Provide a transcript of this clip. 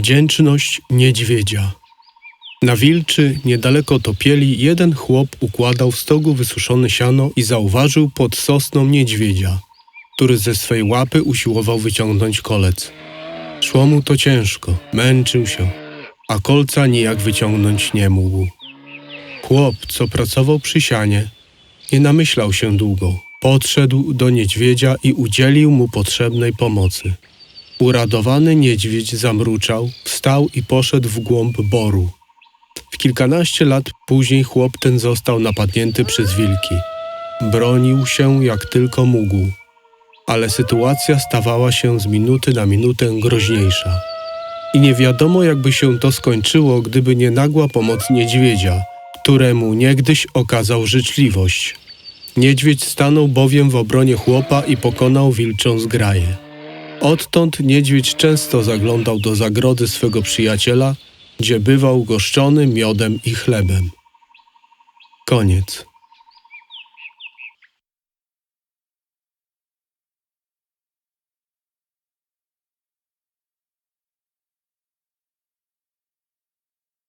Wdzięczność niedźwiedzia. Na Wilczy, niedaleko topieli, jeden chłop układał w stogu wysuszone siano i zauważył pod sosną niedźwiedzia, który ze swej łapy usiłował wyciągnąć kolec. Szło mu to ciężko, męczył się, a kolca nijak wyciągnąć nie mógł. Chłop, co pracował przy sianie, nie namyślał się długo. Podszedł do niedźwiedzia i udzielił mu potrzebnej pomocy. Uradowany niedźwiedź zamruczał, wstał i poszedł w głąb boru. W kilkanaście lat później chłop ten został napadnięty przez wilki. Bronił się jak tylko mógł, ale sytuacja stawała się z minuty na minutę groźniejsza. I nie wiadomo, jakby się to skończyło, gdyby nie nagła pomoc niedźwiedzia, któremu niegdyś okazał życzliwość. Niedźwiedź stanął bowiem w obronie chłopa i pokonał wilczą zgraję. Odtąd niedźwiedź często zaglądał do zagrody swego przyjaciela, gdzie bywał goszczony miodem i chlebem. Koniec.